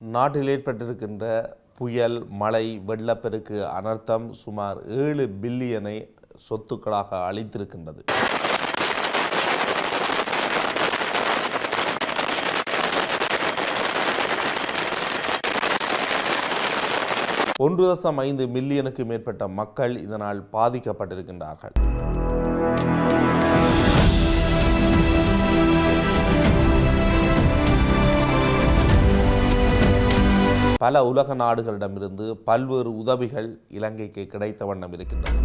நாட்டில் ஏற்பட்டிருக்கின்ற புயல் மழை வெள்ளப்பெருக்கு அனர்த்தம் சுமார் ஏழு பில்லியனை சொத்துக்களாக அளித்திருக்கின்றது ஒன்று தசம் ஐந்து மில்லியனுக்கு மேற்பட்ட மக்கள் இதனால் பாதிக்கப்பட்டிருக்கின்றார்கள். பல உலக நாடுகளிடமிருந்து பல்வேறு உதவிகள் இலங்கைக்கு கிடைத்த வண்ணம் இருக்கின்றது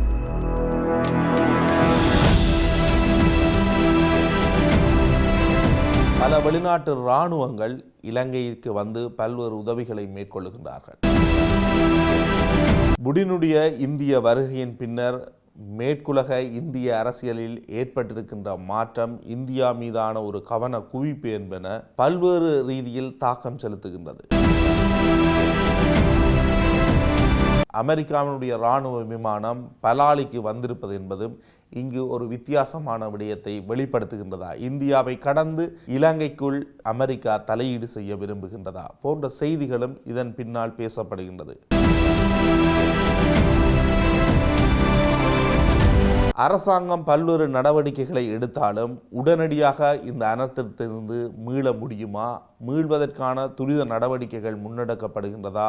பல வெளிநாட்டு இராணுவங்கள் இலங்கைக்கு வந்து பல்வேறு உதவிகளை மேற்கொள்ளுகின்றார்கள். புடினுடைய இந்திய வருகையின் பின்னர் மேற்குலக இந்திய அரசியலில் ஏற்பட்டிருக்கின்ற மாற்றம் இந்தியா மீதான ஒரு கவன குவிப்பு என்பன பல்வேறு ரீதியில் தாக்கம் செலுத்துகின்றது. அமெரிக்காவினுடைய இராணுவ விமானம் பலாலிக்கு வந்திருப்பது என்பதும் இங்கு ஒரு வித்தியாசமான விடயத்தை வெளிப்படுத்துகின்றதா? இந்தியாவை கடந்து இலங்கைக்குள் அமெரிக்கா தலையீடு செய்ய விரும்புகின்றதா? போன்ற செய்திகளும் இதன் பின்னால் பேசப்படுகின்றது. அரசாங்கம் பல்வேறு நடவடிக்கைகளை எடுத்தாலும் உடனடியாக இந்த அனர்த்தத்திலிருந்து மீள முடியுமா? மீள்வதற்கான துரித நடவடிக்கைகள் முன்னெடுக்கப்படுகின்றதா?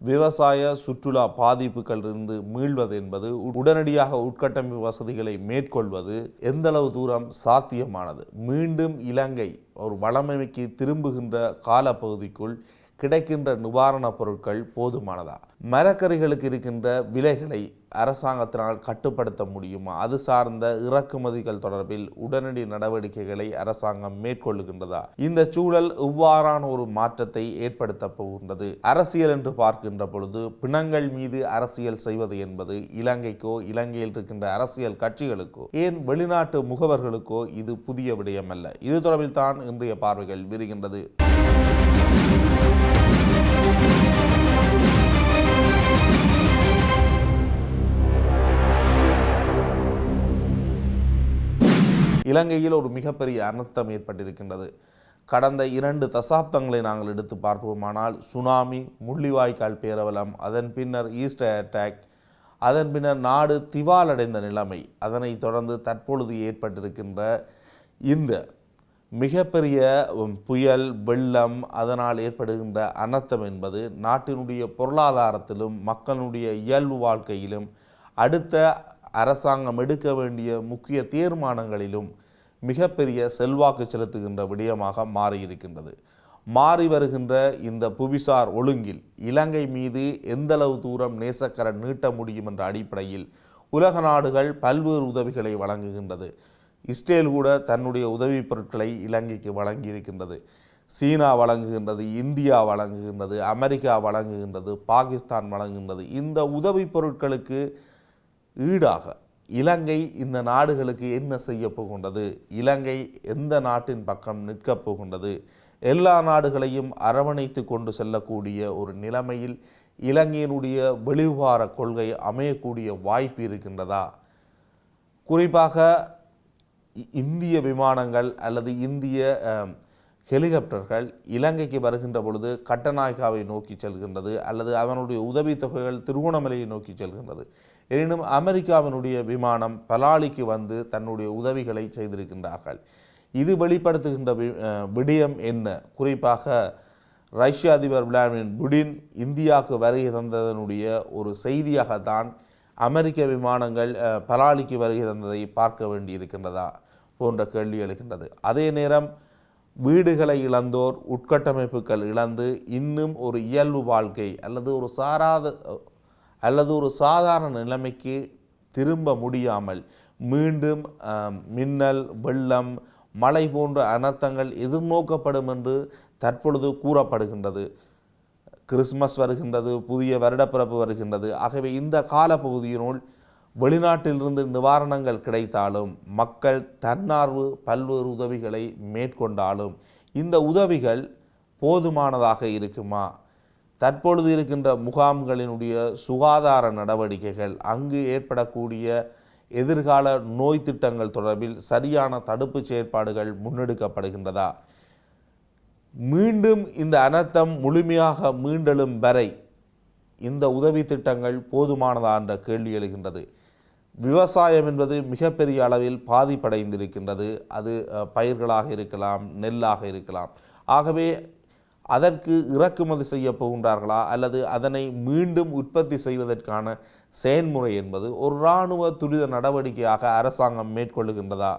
விவசாய சுற்றுலா பாதிப்புகளிலிருந்து மீள்வது என்பது உடனடியாக உட்கட்டமைப்பு வசதிகளை மேற்கொள்வது எந்தளவு தூரம் சாத்தியமானது? மீண்டும் இலங்கை ஒரு வளமைக்கு திரும்புகின்ற காலப்பகுதிக்குள் கிடைக்கின்ற நிவாரணப் பொருட்கள் போதுமானதா? மரக்கறிகளுக்கு இருக்கின்ற விலைகளை அரசாங்கத்தினால் கட்டுப்படுத்த முடியுமா? அது சார்ந்த இறக்குமதிகள் தொடர்பில் உடனடி நடவடிக்கைகளை அரசாங்கம் மேற்கொள்ளுகின்றதா? இந்த சூழல் இவ்வாறான ஒரு மாற்றத்தை ஏற்படுத்த போகின்றது. அரசியல் என்று பார்க்கின்ற பொழுது பிணங்கள் மீது அரசியல் செய்வது என்பது இலங்கைக்கோ இலங்கையில் இருக்கின்ற அரசியல் கட்சிகளுக்கோ ஏன் வெளிநாட்டு முகவர்களுக்கோ இது புதிய விடயம் அல்ல இது தொடர்பில் தான் இன்றைய பார்வைகள் விரிகின்றது. இலங்கையில் ஒரு மிகப்பெரிய அனர்த்தம் ஏற்பட்டிருக்கின்றது. கடந்த இரண்டு தசாப்தங்களை நாங்கள் எடுத்து பார்ப்போமானால் சுனாமி முள்ளிவாய்க்கால் பேரவலம் அதன் பின்னர் ஈஸ்டர் அட்டாக் அதன் பின்னர் நாடு திவாலடைந்த நிலைமை அதனைத் தொடர்ந்து தற்பொழுது ஏற்பட்டிருக்கின்ற இந்த மிகப்பெரிய புயல் வெள்ளம் அதனால் ஏற்படுகின்ற அனர்த்தம் என்பது நாட்டினுடைய பொருளாதாரத்திலும் மக்களுடைய இயல்பு வாழ்க்கையிலும் அடுத்த அரசாங்கம் எடுக்க வேண்டிய முக்கிய தீர்மானங்களிலும் மிகப்பெரிய செல்வாக்கு செலுத்துகின்ற விடயமாக மாறியிருக்கின்றது. மாறி வருகின்ற இந்த புவிசார் ஒழுங்கில் இலங்கை மீது எந்தளவு தூரம் நேசக்கரன் நீட்ட முடியும் என்ற அடிப்படையில் உலக நாடுகள் பல்வேறு உதவிகளை வழங்குகின்றது. இஸ்ரேல் கூட தன்னுடைய உதவிப் பொருட்களை இலங்கைக்கு வழங்கியிருக்கின்றது. சீனா வழங்குகின்றது இந்தியா வழங்குகின்றது அமெரிக்கா வழங்குகின்றது பாகிஸ்தான் வழங்குகின்றது. இந்த உதவிப் பொருட்களுக்கு ஈடாக. இலங்கை இந்த நாடுகளுக்கு என்ன செய்ய போகின்றது? இலங்கை எந்த நாட்டின் பக்கம் நிற்கப் போகின்றது? எல்லா நாடுகளையும் அரவணைத்து கொண்டு செல்லக்கூடிய ஒரு நிலைமையில் இலங்கையினுடைய வெளிவார கொள்கை அமையக்கூடிய வாய்ப்பு இருக்கின்றதா? குறிப்பாக இந்திய விமானங்கள் அல்லது இந்திய ஹெலிகாப்டர்கள் இலங்கைக்கு வருகின்ற பொழுது கட்டநாயக்காவை நோக்கி செல்கின்றது அல்லது அவனுடைய உதவித்தொகைகள் திருகோணமலையை நோக்கி செல்கின்றது. எனினும் அமெரிக்காவினுடைய விமானம் பலாலிக்கு வந்து தன்னுடைய உதவிகளை செய்திருக்கின்றார்கள். இது வெளிப்படுத்துகின்ற வி- விடயம் என்ன? குறிப்பாக ரஷ்ய அதிபர் விளாடிமிர் புடின் இந்தியாவுக்கு வருகை தந்ததனுடைய ஒரு செய்தியாகத்தான் அமெரிக்க விமானங்கள் பலாலிக்கு வருகை தந்ததை பார்க்க வேண்டியிருக்கின்றதா? போன்ற கேள்வி எழுகின்றது. அதே நேரம் வீடுகளை இழந்தோர் உட்கட்டமைப்புகள் இழந்து இன்னும் ஒரு இயல்பு வாழ்க்கை அல்லது ஒரு சாராத அல்லது ஒரு சாதாரண நிலைமைக்கு திரும்ப முடியாமல் மீண்டும் மின்னல் வெள்ளம் மழை போன்ற அனர்த்தங்கள் எதிர்நோக்கப்படும் என்று தற்பொழுது கூறப்படுகின்றது. கிறிஸ்மஸ் வருகின்றது புதிய வருடப்பிறப்பு வருகின்றது. ஆகவே இந்த காலப்பகுதியினுள் வெளிநாட்டிலிருந்து நிவாரணங்கள் கிடைத்தாலும் மக்கள் தன்னார்வ பல்வேறு உதவிகளை மேற்கொண்டாலும் இந்த உதவிகள் போதுமானதாக இருக்குமா? தற்பொழுது இருக்கின்ற முகாம்களினுடைய சுகாதார நடவடிக்கைகள் அங்கு ஏற்படக்கூடிய எதிர்கால நோய் திட்டங்கள் தொடர்பில் சரியான தடுப்பு செயற்பாடுகள் முன்னெடுக்கப்படுகின்றதா? மீண்டும் இந்த அனர்த்தம் முழுமையாக மீண்டெழும் வரை இந்த உதவி திட்டங்கள் போதுமானதா? என்ற கேள்வி எழுகின்றது. விவசாயம் என்பது மிகப்பெரிய அளவில் பாதிப்படைந்திருக்கின்றது. அது பயிர்களாக இருக்கலாம் நெல்லாக இருக்கலாம். ஆகவே அதற்கு இறக்குமதி செய்ய போகின்றார்களா? அல்லது அதனை மீண்டும் உற்பத்தி செய்வதற்கான செயன்முறை என்பது ஒரு இராணுவ துரித நடவடிக்கையாக அரசாங்கம் மேற்கொள்ளுகின்றதா?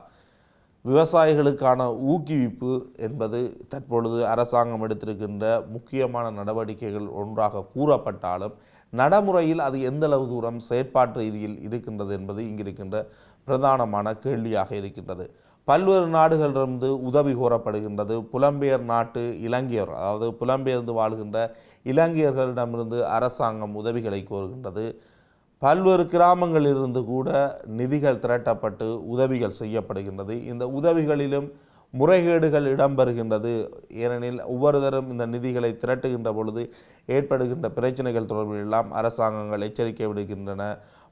விவசாயிகளுக்கான ஊக்குவிப்பு என்பது தற்பொழுது அரசாங்கம் எடுத்திருக்கின்ற முக்கியமான நடவடிக்கைகள் ஒன்றாக கூறப்பட்டாலும் நடைமுறையில் அது எந்தளவு தூரம் செயற்பாட்டு ரீதியில் இருக்கின்றது என்பது இங்கிருக்கின்ற பிரதானமான கேள்வியாக இருக்கின்றது. பல்வேறு நாடுகளிலிருந்து உதவி கோரப்படுகின்றது. புலம்பெயர் நாட்டு இலங்கையர் அதாவது புலம்பெயர்ந்து வாழ்கின்ற இலங்கையர்களிடமிருந்து அரசாங்கம் உதவிகளை கோருகின்றது. பல்வேறு கிராமங்களிலிருந்து கூட நிதிகள் திரட்டப்பட்டு உதவிகள் செய்யப்படுகின்றது. இந்த உதவிகளிலும் முறைகேடுகள் இடம்பெறுகின்றது. ஏனெனில் ஒவ்வொருதரும் இந்த நிதிகளை திரட்டுகின்ற பொழுது ஏற்படுகின்ற பிரச்சனைகள் தொடர்பில் எல்லாம் அரசாங்கங்கள் எச்சரிக்கை விடுகின்றன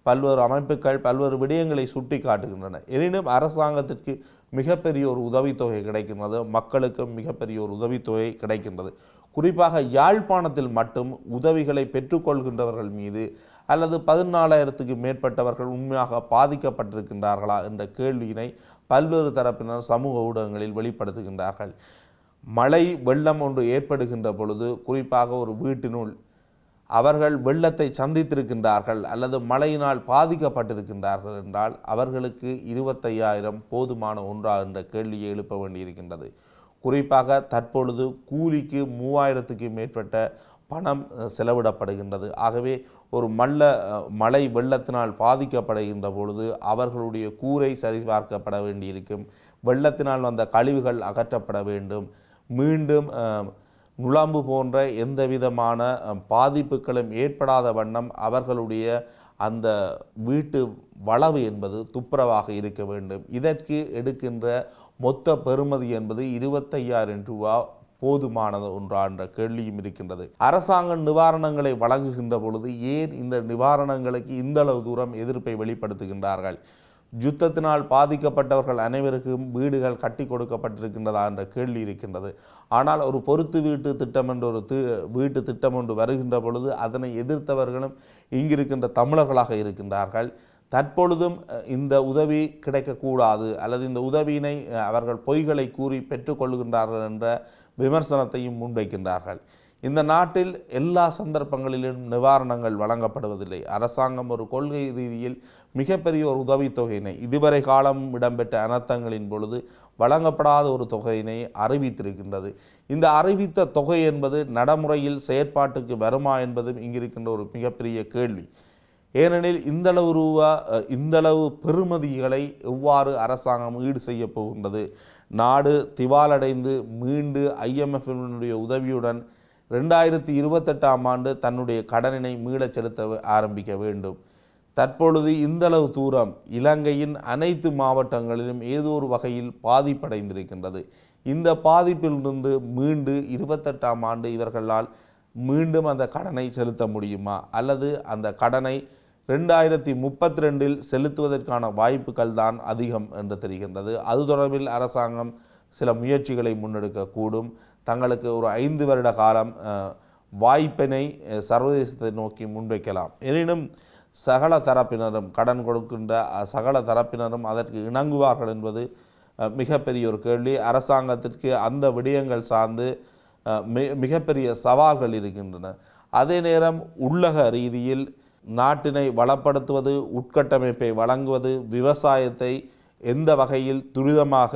பல்வேறு அமைப்புகள் பல்வேறு விடயங்களை சுட்டி காட்டுகின்றன எனினும் அரசாங்கத்திற்கு மிகப்பெரிய ஒரு உதவித்தொகை கிடைக்கின்றது. மக்களுக்கும் மிகப்பெரிய ஒரு உதவித்தொகை கிடைக்கின்றது. குறிப்பாக யாழ்ப்பாணத்தில் மட்டும் உதவிகளை பெற்றுக்கொள்கின்றவர்கள் மீது அல்லது பதினாலாயிரத்துக்கு மேற்பட்டவர்கள் உண்மையாக பாதிக்கப்பட்டிருக்கின்றார்களா என்ற கேள்வியினை பல்வேறு தரப்பினர் சமூக ஊடகங்களில் வெளிப்படுத்துகின்றார்கள். மழை வெள்ளம் ஒன்று ஏற்படுகின்ற பொழுது குறிப்பாக ஒரு வீட்டினுள் அவர்கள் வெள்ளத்தை சந்தித்திருக்கின்றார்கள் அல்லது மழையினால் பாதிக்கப்பட்டிருக்கின்றார்கள் என்றால் அவர்களுக்கு இருபத்தையாயிரம் போதுமான ஒன்றா என்ற கேள்வியை எழுப்ப வேண்டியிருக்கின்றது. குறிப்பாக தற்பொழுது கூலிக்கு மூவாயிரத்துக்கு மேற்பட்ட பணம் செலவிடப்படுகின்றது. ஆகவே ஒரு மல்ல மழை வெள்ளத்தினால் பாதிக்கப்படுகின்ற பொழுது அவர்களுடைய கூரை சரிபார்க்கப்பட வேண்டியிருக்கும். வெள்ளத்தினால் வந்த கழிவுகள் அகற்றப்பட வேண்டும். மீண்டும் நுழாம்பு நுழம்பு போன்ற எந்த விதமான பாதிப்புகளும் ஏற்படாத வண்ணம் அவர்களுடைய அந்த வீட்டு வளவு என்பது துப்புரவாக இருக்க வேண்டும். இதற்கு எடுக்கின்ற மொத்த பெறுமதி என்பது இருபத்தையாயிரம் ரூபா போதுமானது ஒன்றா என்ற கேள்வியும் இருக்கின்றது. அரசாங்கம் நிவாரணங்களை வழங்குகின்ற பொழுது ஏன் இந்த நிவாரணங்களுக்கு இந்த அளவு தூரம் எதிர்ப்பை வெளிப்படுத்துகின்றார்கள்? யுத்தத்தினால் பாதிக்கப்பட்டவர்கள் அனைவருக்கும் வீடுகள் கட்டி கொடுக்கப்பட்டிருக்கின்றதா என்ற கேள்வி இருக்கின்றது. ஆனால் ஒரு பொறுத்து வீட்டு திட்டம் என்ற ஒரு தி வீட்டு திட்டம் ஒன்று வருகின்ற பொழுது அதனை எதிர்த்தவர்களும் இங்கிருக்கின்ற தமிழர்களாக இருக்கின்றார்கள். தற்பொழுதும் இந்த உதவி கிடைக்கக்கூடாது அல்லது இந்த உதவியினை அவர்கள் பொய்களை கூறி பெற்றுக்கொள்கின்றார்கள் என்ற விமர்சனத்தையும் முன்வைக்கின்றார்கள். இந்த நாட்டில் எல்லா சந்தர்ப்பங்களிலும் நிவாரணங்கள் வழங்கப்படுவதில்லை. அரசாங்கம் ஒரு கொள்கை ரீதியில் மிகப்பெரிய ஒரு உதவித்தொகையினை இதுவரை காலம் இடம்பெற்ற அனர்த்தங்களின் பொழுது வழங்கப்படாத ஒரு தொகையினை அறிவித்திருக்கின்றது. இந்த அறிவித்த தொகை என்பது நடைமுறையில் செயற்பாட்டுக்கு வருமா என்பதும் இங்கிருக்கின்ற ஒரு மிகப்பெரிய கேள்வி. ஏனெனில் இந்தளவு ரூபா இந்தளவு பெறுமதிகளை எவ்வாறு அரசாங்கம் ஈடு செய்ய போகின்றது? நாடு திவாலடைந்து மீண்டு ஐஎம்எஃப்னுடைய உதவியுடன் ரெண்டாயிரத்தி இருபத்தெட்டாம் ஆண்டு தன்னுடைய கடனினை மீளச் செலுத்த ஆரம்பிக்க வேண்டும். தற்பொழுது இந்தளவு தூரம் இலங்கையின் அனைத்து மாவட்டங்களிலும் ஏதோ ஒரு வகையில் பாதிப்படைந்திருக்கின்றது. இந்த பாதிப்பிலிருந்து மீண்டு இருபத்தெட்டாம் ஆண்டு இவர்களால் மீண்டும் அந்த கடனை செலுத்த முடியுமா? அல்லது அந்த கடனை ரெண்டாயிரத்தி முப்பத்தி ரெண்டில் செலுத்துவதற்கான வாய்ப்புகள் தான் அதிகம் என்று தெரிகின்றது. அது தொடர்பில் அரசாங்கம் சில முயற்சிகளை முன்னெடுக்கக்கூடும். தங்களுக்கு ஒரு ஐந்து வருட காலம் வாய்ப்பினை சர்வதேசத்தை நோக்கி முன்வைக்கலாம். எனினும் சகல தரப்பினரும் கடன் கொடுக்கின்ற சகல தரப்பினரும் அதற்கு இணங்குவார்கள் என்பது மிகப்பெரிய ஒரு கேள்வி. அரசாங்கத்திற்கு அந்த விடயங்கள் சார்ந்து மி மிகப்பெரிய சவால்கள் இருக்கின்றன. அதே நேரம் உள்ளக ரீதியில் நாட்டினை வளப்படுத்துவது உட்கட்டமைப்பை வழங்குவது விவசாயத்தை எந்த வகையில் துரிதமாக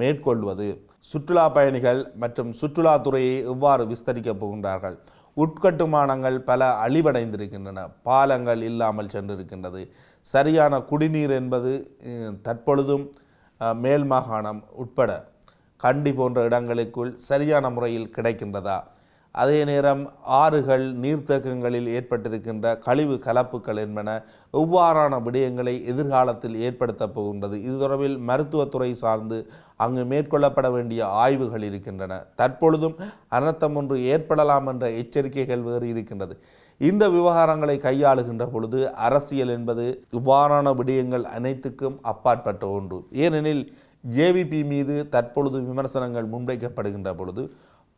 மேற்கொள்வது சுற்றுலா பயணிகள் மற்றும் சுற்றுலாத்துறையை எவ்வாறு விஸ்தரிக்கப் போகின்றார்கள்? உட்கட்டுமானங்கள் பல அழிவடைந்திருக்கின்றன. பாலங்கள் இல்லாமல் சென்றிருக்கின்றது. சரியான குடிநீர் என்பது தற்பொழுதும் மேல் மாகாணம் உட்பட கண்டி போன்ற இடங்களுக்குள் சரியான முறையில் கிடைக்கின்றதா? அதே நேரம் ஆறுகள் நீர்த்தேக்கங்களில் ஏற்பட்டிருக்கின்ற கழிவு கலப்புகள் என்பன எவ்வாறான விடயங்களை எதிர்காலத்தில் ஏற்படுத்தப் போகின்றது? இது தொடர்பில் மருத்துவத்துறை சார்ந்து அங்கு மேற்கொள்ளப்பட வேண்டிய ஆய்வுகள் இருக்கின்றன. தற்பொழுதும் அனர்த்தம் ஒன்று ஏற்படலாம் என்ற எச்சரிக்கைகள் வேறு இருக்கின்றது. இந்த விவகாரங்களை கையாளுகின்ற பொழுது அரசியல் என்பது இவ்வாறான விடயங்கள் அனைத்துக்கும் அப்பாற்பட்ட ஒன்று. ஏனெனில் ஜேவிபி மீது தற்பொழுது விமர்சனங்கள் முன்வைக்கப்படுகின்ற பொழுது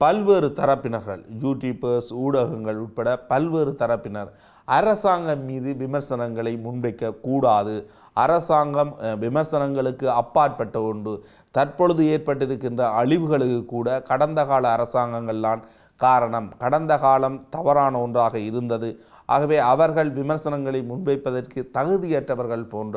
பல்வேறு தரப்பினர்கள் யூடியூபர்ஸ் ஊடகங்கள் உட்பட பல்வேறு தரப்பினர் அரசாங்கம் மீது விமர்சனங்களை முன்வைக்க கூடாது. அரசாங்கம் விமர்சனங்களுக்கு அப்பாற்பட்ட ஒன்று. தற்பொழுது ஏற்பட்டிருக்கின்ற அழிவுகளுக்கு கூட கடந்த கால அரசாங்கங்கள்தான் காரணம். கடந்த காலம் தவறான ஒன்றாக இருந்தது. ஆகவே அவர்கள் விமர்சனங்களை முன்வைப்பதற்கு தகுதியற்றவர்கள் போன்ற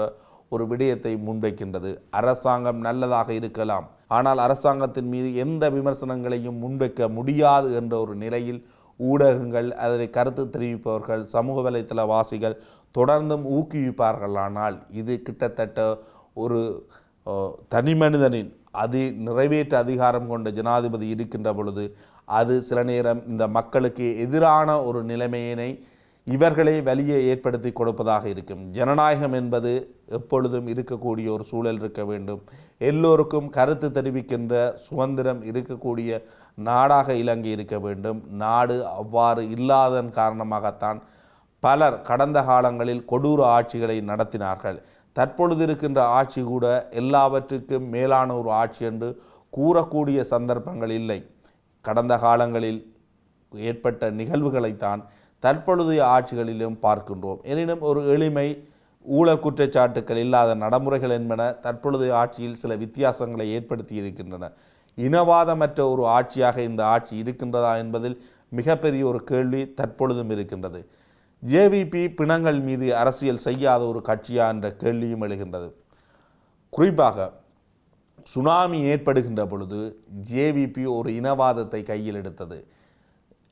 ஒரு விடயத்தை முன்வைக்கின்றது. அரசாங்கம் நல்லதாக இருக்கலாம். ஆனால் அரசாங்கத்தின் மீது எந்த விமர்சனங்களையும் முன்வைக்க முடியாது என்ற ஒரு நிலையில் ஊடகங்கள் அதனை கருத்து தெரிவிப்பவர்கள் சமூக வலைத்தளவாசிகள் தொடர்ந்தும் ஊக்குவிப்பார்களானால் இது கிட்டத்தட்ட ஒரு தனி மனிதனின் அது நிறைவேற்ற அதிகாரம் கொண்ட ஜனாதிபதி இருக்கின்ற பொழுது அது சில நேரம் இந்த மக்களுக்கு எதிரான ஒரு நிலைமையினை இவர்களே வலியை ஏற்படுத்தி கொடுப்பதாக இருக்கும். ஜனநாயகம் என்பது எப்பொழுதும் இருக்கக்கூடிய ஒரு சூழல் இருக்க வேண்டும். எல்லோருக்கும் கருத்து தெரிவிக்கின்ற சுதந்திரம் இருக்கக்கூடிய நாடாக இலங்கை இருக்க வேண்டும். நாடு அவ்வாறு இல்லாதன் காரணமாகத்தான் பலர் கடந்த காலங்களில் கொடூர ஆட்சிகளை நடத்தினார்கள். தற்பொழுது இருக்கின்ற ஆட்சி கூட எல்லாவற்றுக்கும் மேலான ஒரு ஆட்சி என்று கூறக்கூடிய சந்தர்ப்பங்கள் இல்லை. கடந்த காலங்களில் ஏற்பட்ட நிகழ்வுகளைத்தான் தற்பொழுதைய ஆட்சிகளிலும் பார்க்கின்றோம். எனினும் ஒரு எளிமை ஊழல் குற்றச்சாட்டுக்கள் இல்லாத நடைமுறைகள் என்பன தற்பொழுதைய ஆட்சியில் சில வித்தியாசங்களை ஏற்படுத்தி இருக்கின்றன. இனவாதமற்ற ஒரு ஆட்சியாக இந்த ஆட்சி இருக்கின்றதா என்பதில் மிகப்பெரிய ஒரு கேள்வி தற்பொழுதும் இருக்கின்றது. ஜேவிபி பிணங்கள் மீது அரசியல் செய்யாத ஒரு கட்சியா என்ற கேள்வியும் எழுகின்றது. குறிப்பாக சுனாமி ஏற்படுகின்ற பொழுது ஜேவிபி ஒரு இனவாதத்தை கையில் எடுத்தது.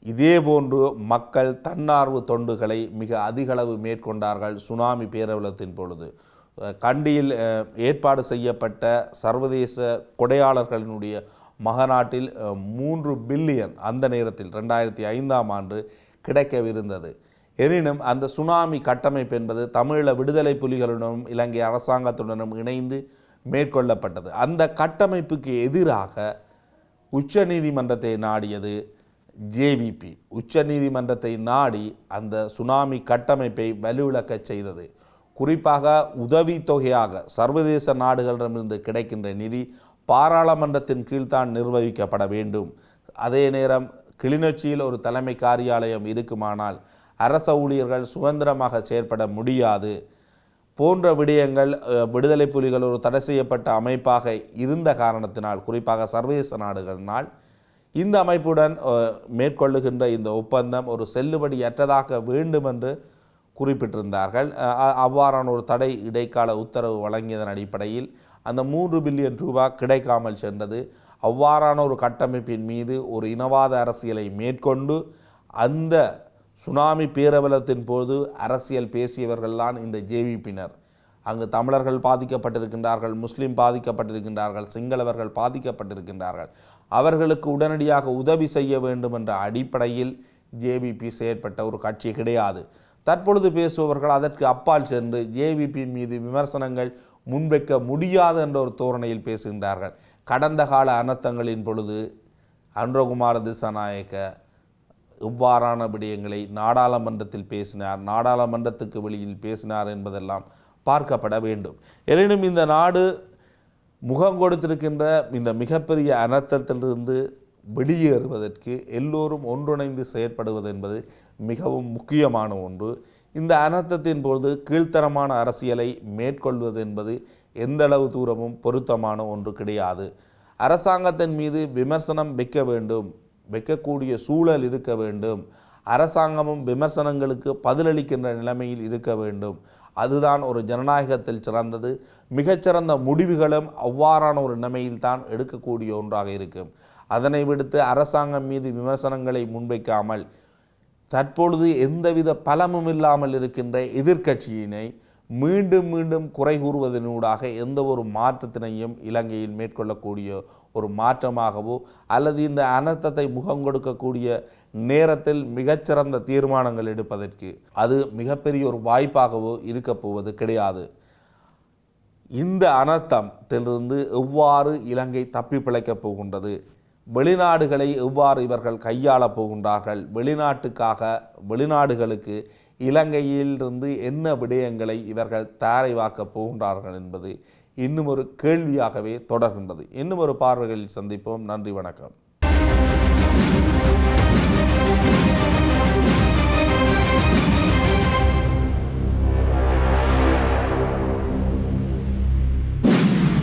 இதேபோன்று மக்கள் தன்னார்வ தொண்டுகளை மிக அதிகளவு மேற்கொண்டார்கள் சுனாமி பேரவலத்தின் பொழுது. கண்டியில் ஏற்பாடு செய்யப்பட்ட சர்வதேச கொடையாளர்களினுடைய மகநாட்டில் மூன்று பில்லியன் அந்த நேரத்தில் ரெண்டாயிரத்தி ஐந்தாம் ஆண்டு கிடைக்கவிருந்தது. எனினும் அந்த சுனாமி கட்டமைப்பு என்பது தமிழீழ விடுதலை புலிகளுடனும் இலங்கை அரசாங்கத்துடனும் இணைந்து மேற்கொள்ளப்பட்டது. அந்த கட்டமைப்புக்கு எதிராக உச்சநீதிமன்றத்தை நாடியது ஜேவிபி உச்சநீதிமன்றத்தை நாடி அந்த சுனாமி கட்டமைப்பை வலுவிழக்கச் செய்தது. குறிப்பாக உதவித்தொகையாக சர்வதேச நாடுகளிடமிருந்து கிடைக்கின்ற நிதி பாராளுமன்றத்தின் கீழ்தான் நிர்வகிக்கப்பட வேண்டும். அதே நேரம் கிளிநொச்சியில் ஒரு தலைமை காரியாலயம் இருக்குமானால் அரச ஊழியர்கள் சுதந்திரமாக செயற்பட முடியாது. போன்ற விடயங்கள் விடுதலை புலிகள் ஒரு தடை செய்யப்பட்ட அமைப்பாக இருந்த காரணத்தினால் குறிப்பாக சர்வதேச நாடுகளினால் இந்த அமைப்புடன் மேற்கொள்ளுகின்ற இந்த ஒப்பந்தம் ஒரு செல்லுபடியற்றதாக வேண்டும் என்று குறிப்பிட்டிருந்தார்கள் அவ்வாறான ஒரு தடை இடைக்கால உத்தரவு வழங்கியதன் அடிப்படையில் அந்த மூன்று பில்லியன் ரூபாய் கிடைக்காமல் சென்றது. அவ்வாறான ஒரு கட்டமைப்பின் மீது ஒரு இனவாத அரசியலை மேற்கொண்டு அந்த சுனாமி பேரவலத்தின் போது அரசியல் பேசியவர்கள்தான் இந்த ஜேவிபினர் அங்கு தமிழர்கள் பாதிக்கப்பட்டிருக்கின்றார்கள் முஸ்லீம் பாதிக்கப்பட்டிருக்கின்றார்கள் சிங்களவர்கள் பாதிக்கப்பட்டிருக்கின்றார்கள். அவர்களுக்கு உடனடியாக உதவி செய்ய வேண்டும் என்ற அடிப்படையில் ஜேவிபி செயற்பட்ட ஒரு கட்சி கிடையாது. தற்பொழுது பேசுபவர்கள் அதற்கு அப்பால் சென்று ஜேவிபியின் மீது விமர்சனங்கள் முன்வைக்க முடியாது என்ற ஒரு தோரணையில் பேசுகின்றார்கள். கடந்த கால அனர்த்தங்களின் பொழுது அன்றகுமார திசாநாயக்க இவ்வாறான விடயங்களை நாடாளுமன்றத்தில் பேசினார். நாடாளுமன்றத்துக்கு வெளியில் பேசினார் என்பதெல்லாம் பார்க்கப்பட வேண்டும். எனினும் இந்த நாடு முகம் கொடுத்திருக்கின்ற இந்த மிகப்பெரிய அனர்த்தத்திலிருந்து வெளியேறுவதற்கு எல்லோரும் ஒன்றிணைந்து செயற்படுவது என்பது மிகவும் முக்கியமான ஒன்று. இந்த அனர்த்தத்தின் பொழுது கீழ்த்தரமான அரசியலை மேற்கொள்வது என்பது எந்த அளவு தூரமும் பொருத்தமான ஒன்று கிடையாது. அரசாங்கத்தின் மீது விமர்சனம் வைக்க வேண்டும் வைக்கக்கூடிய சூழல் இருக்க வேண்டும். அரசாங்கமும் விமர்சனங்களுக்கு பதிலளிக்கின்ற நிலைமையில் இருக்க வேண்டும். அதுதான் ஒரு ஜனநாயகத்தில் சிறந்தது. மிகச்சிறந்த முடிவுகளும் அவ்வாறான ஒரு நிலைமையில்தான் எடுக்கக்கூடிய ஒன்றாக இருக்கும் அதனை விடுத்து அரசாங்கம் மீது விமர்சனங்களை முன்வைக்காமல் தற்பொழுது எந்தவித பலமும் இல்லாமல் இருக்கின்ற எதிர்க்கட்சியினை மீண்டும் மீண்டும் குறை கூறுவதனூடாக எந்த ஒரு மாற்றத்தினையும் இலங்கையில் மேற்கொள்ளக்கூடிய ஒரு மாற்றமாகவோ அல்லது இந்த அனர்த்தத்தை முகம் கொடுக்கக்கூடிய நேரத்தில் மிகச்சிறந்த தீர்மானங்கள் எடுப்பதற்கு அது மிகப்பெரிய ஒரு வாய்ப்பாகவோ இருக்கப் போவது கிடையாது. இந்த அனர்த்தத்திலிருந்து எவ்வாறு இலங்கை தப்பி பிழைக்கப் போகின்றது? வெளிநாடுகளை எவ்வாறு இவர்கள் கையாளப் போகின்றார்கள்? வெளிநாட்டுக்காக வெளிநாடுகளுக்கு இலங்கையிலிருந்து என்ன விடயங்களை இவர்கள் தயாரிவாக்கப் போகின்றார்கள் என்பது இன்னும் ஒரு கேள்வியாகவே தொடர்கின்றது. இன்னும் ஒரு பார்வைகளில் சந்திப்போம். நன்றி வணக்கம்.